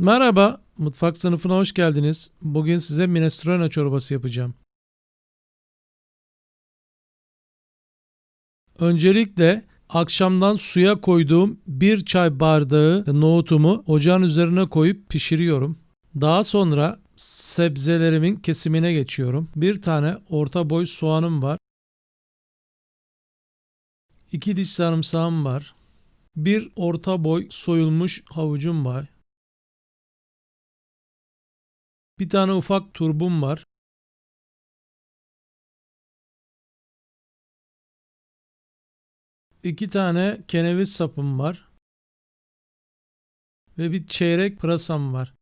Merhaba, mutfak sınıfına hoş geldiniz. Bugün size minestrone çorbası yapacağım. Öncelikle akşamdan suya koyduğum bir çay bardağı nohutumu ocağın üzerine koyup pişiriyorum. Daha sonra sebzelerimin kesimine geçiyorum. Bir tane orta boy soğanım var. İki diş sarımsağım var. Bir orta boy soyulmuş havucum var. Bir tane ufak turbum var. İki tane keneviz sapım var. Ve bir çeyrek pırasam var.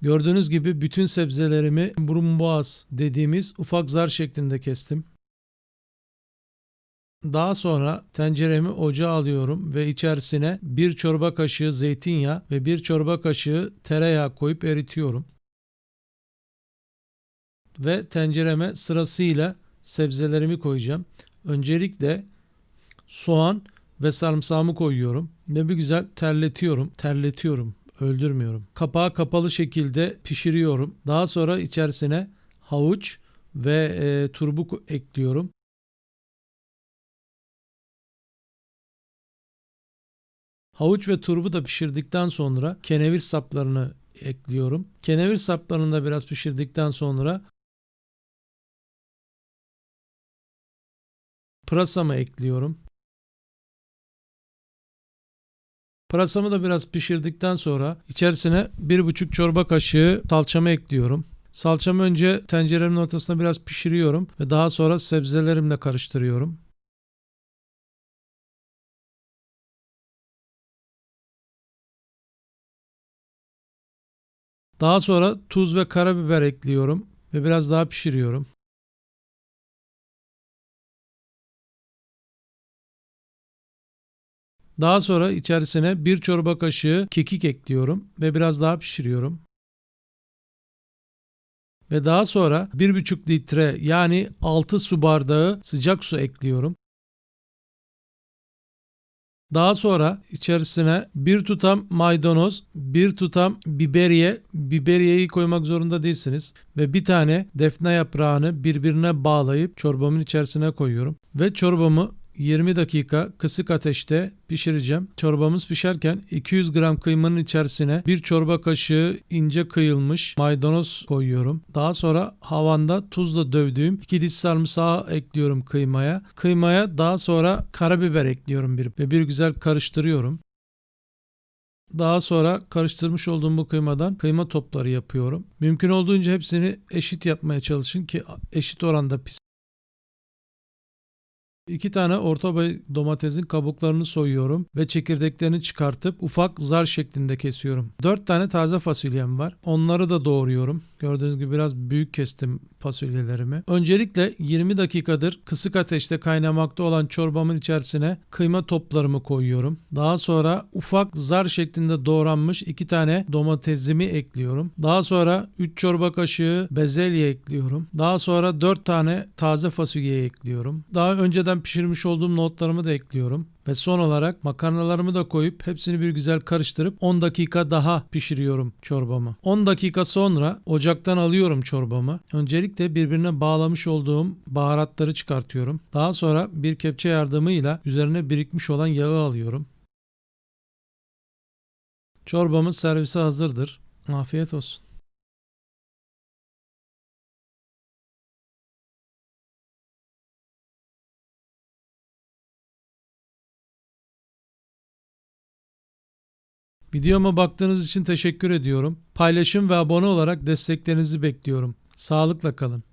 Gördüğünüz gibi bütün sebzelerimi burun boğaz dediğimiz ufak zar şeklinde kestim. Daha sonra tenceremi ocağa alıyorum ve içerisine bir çorba kaşığı zeytinyağı ve bir çorba kaşığı tereyağı koyup eritiyorum. Ve tencereme sırasıyla sebzelerimi koyacağım. Öncelikle soğan ve sarımsağımı koyuyorum ve bir güzel terletiyorum, terletiyorum, öldürmüyorum. Kapağı kapalı şekilde pişiriyorum. Daha sonra içerisine havuç ve e, turbu ekliyorum. Havuç ve turbu da pişirdikten sonra kenevir saplarını ekliyorum. Kenevir saplarını da biraz pişirdikten sonra pırasamı ekliyorum. Pırasamı da biraz pişirdikten sonra içerisine bir buçuk çorba kaşığı salçamı ekliyorum. Salçamı önce tenceremin ortasına biraz pişiriyorum ve daha sonra sebzelerimle karıştırıyorum. Daha sonra tuz ve karabiber ekliyorum ve biraz daha pişiriyorum. Daha sonra içerisine bir çorba kaşığı kekik ekliyorum ve biraz daha pişiriyorum. Ve daha sonra 1,5 litre yani 6 su bardağı sıcak su ekliyorum. Daha sonra içerisine bir tutam maydanoz, bir tutam biberiye, biberiyeyi koymak zorunda değilsiniz. Ve bir tane defne yaprağını birbirine bağlayıp çorbamın içerisine koyuyorum. Ve çorbamı 20 dakika kısık ateşte pişireceğim. Çorbamız pişerken 200 gram kıymanın içerisine bir çorba kaşığı ince kıyılmış maydanoz koyuyorum. Daha sonra havanda tuzla dövdüğüm 2 diş sarımsağı ekliyorum kıymaya. Kıymaya daha sonra karabiber ekliyorum bir ve bir güzel karıştırıyorum. Daha sonra karıştırmış olduğum bu kıymadan kıyma topları yapıyorum. Mümkün olduğunca hepsini eşit yapmaya çalışın ki eşit oranda pis. İki tane orta boy domatesin kabuklarını soyuyorum ve çekirdeklerini çıkartıp ufak zar şeklinde kesiyorum. Dört tane taze fasulyem var. Onları da doğruyorum. Gördüğünüz gibi biraz büyük kestim fasulyelerimi. Öncelikle 20 dakikadır kısık ateşte kaynamakta olan çorbamın içerisine kıyma toplarımı koyuyorum. Daha sonra ufak zar şeklinde doğranmış iki tane domatesimi ekliyorum. Daha sonra 3 çorba kaşığı bezelye ekliyorum. Daha sonra 4 tane taze fasulye ekliyorum. Daha önceden pişirmiş olduğum notlarımı da ekliyorum. Ve son olarak makarnalarımı da koyup hepsini bir güzel karıştırıp 10 dakika daha pişiriyorum çorbamı. 10 dakika sonra ocaktan alıyorum çorbamı. Öncelikle birbirine bağlamış olduğum baharatları çıkartıyorum. Daha sonra bir kepçe yardımıyla üzerine birikmiş olan yağı alıyorum. Çorbamız servise hazırdır. Afiyet olsun. Videoma baktığınız için teşekkür ediyorum. Paylaşım ve abone olarak desteklerinizi bekliyorum. Sağlıkla kalın.